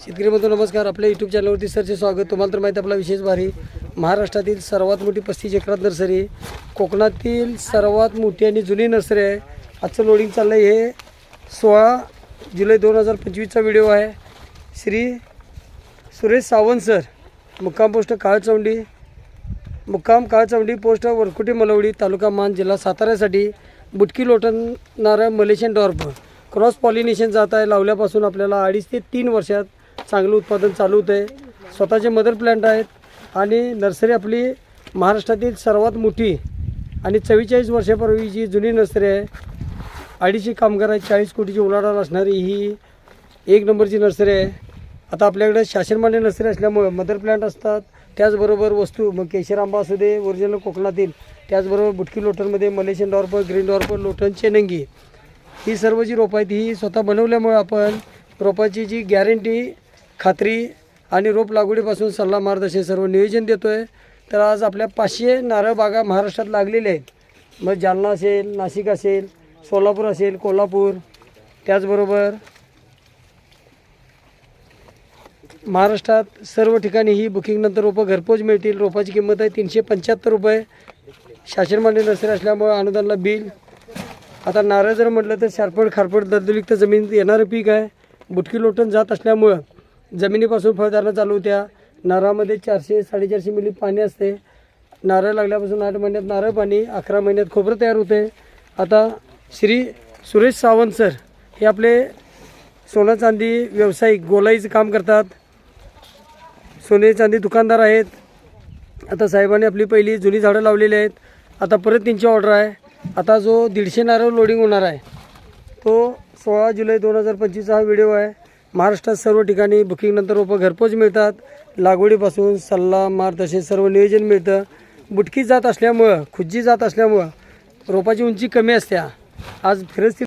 शेतकरी बंधू नमस्कार. आपल्या यूट्यूब चॅनलवरती सरचे स्वागत. तुम्हाला तर माहिती आपला विशेष भारी. महाराष्ट्रातील सर्वात मोठी पस्तीस एकरात नर्सरी कोकणातील सर्वात मोठी आणि जुनी नर्सरी आहे. आजचं लोडिंग चाललं आहे हे सोळा जुलै दोन हजार पंचवीसचा व्हिडिओ आहे. श्री सुरेश सावंत सर मुक्काम पोस्ट काळचौंडी मुक्काम काळचौंडी पोस्ट वरकुटे मलवडी तालुका मान जिल्हा साताऱ्यासाठी बुटकी लोटणारं मलेशियन डॉर्फ क्रॉस पॉलिनेशन जात आहे. लावल्यापासून आपल्याला अडीच ते तीन वर्षात चांगलं उत्पादन चालू होतं आहे स्वतःचे मदर प्लॅन्ट आहेत आणि नर्सरी आपली महाराष्ट्रातील सर्वात मोठी आणि चव्वेचाळीस वर्षापूर्वी जी जुनी नर्सरी आहे अडीचशे कामगार आहेत चाळीस कोटीची उलाढाल असणारी ही एक नंबरची नर्सरी आहे. आता आपल्याकडे शासनमान्य नर्सरी असल्यामुळं मदर प्लांट असतात. त्याचबरोबर वस्तू मग केशर आंबा असू दे ओरिजिनल कोकणातील त्याचबरोबर बुटकी लोटनमध्ये मलेशियन डॉर्पर ग्रीन डॉर्पर लोटन चेनंगी. ही सर्व जी रोपं आहेत ही स्वतः बनवल्यामुळे आपण रोपाची जी गॅरंटी खात्री आणि रोप लागवडीपासून सल्ला मार्गदर्शन सर्व नियोजन देतो आहे तर आज आपल्या पाचशे नारळ बागा महाराष्ट्रात लागलेल्या आहेत. मग जालना असेल नाशिक असेल सोलापूर असेल कोल्हापूर त्याचबरोबर महाराष्ट्रात सर्व ठिकाणी ही बुकिंगनंतर रोपं घरपोच मिळतील. रोपाची किंमत आहे तीनशे पंच्याहत्तर रुपये. शासनमान्य नर्सरी असल्यामुळे अनुदानला बिल. आता नारळ जर म्हटलं तर शारपड खारपड दर्दुलिक्त जमीन येणारं पीक आहे. बुटकी लोटण जात असल्यामुळं जमिनीपासून फळधारणा चालू होत्या. नारळामध्ये चारशे साडेचारशे मिली पाणी असते. नारळ लागल्यापासून आठ महिन्यात नारळ पाणी अकरा महिन्यात खोबरं तयार होते. आता श्री सुरेश सावंत सर हे आपले सोनं चांदी व्यावसायिक गोलाईचं काम करतात. सोने चांदी दुकानदार आहेत. आता साहेबांनी आपली पहिली जुनी झाडं लावलेली आहेत. आता परत त्यांची ऑर्डर आहे. आता जो दीडशे नारळ लोडिंग होणार आहे तो सोळा जुलै दोन हजार पंचवीसचा हा व्हिडिओ आहे. महाराष्ट्रात सर्व ठिकाणी बुकिंगनंतर रोपं घरपोच मिळतात. लागवडीपासून सल्ला मार्गदर्शन सर्व नियोजन मिळतं. बुटकी जात असल्यामुळं खुज्जी जात असल्यामुळं रोपाची उंची कमी असते आज फिरस्ती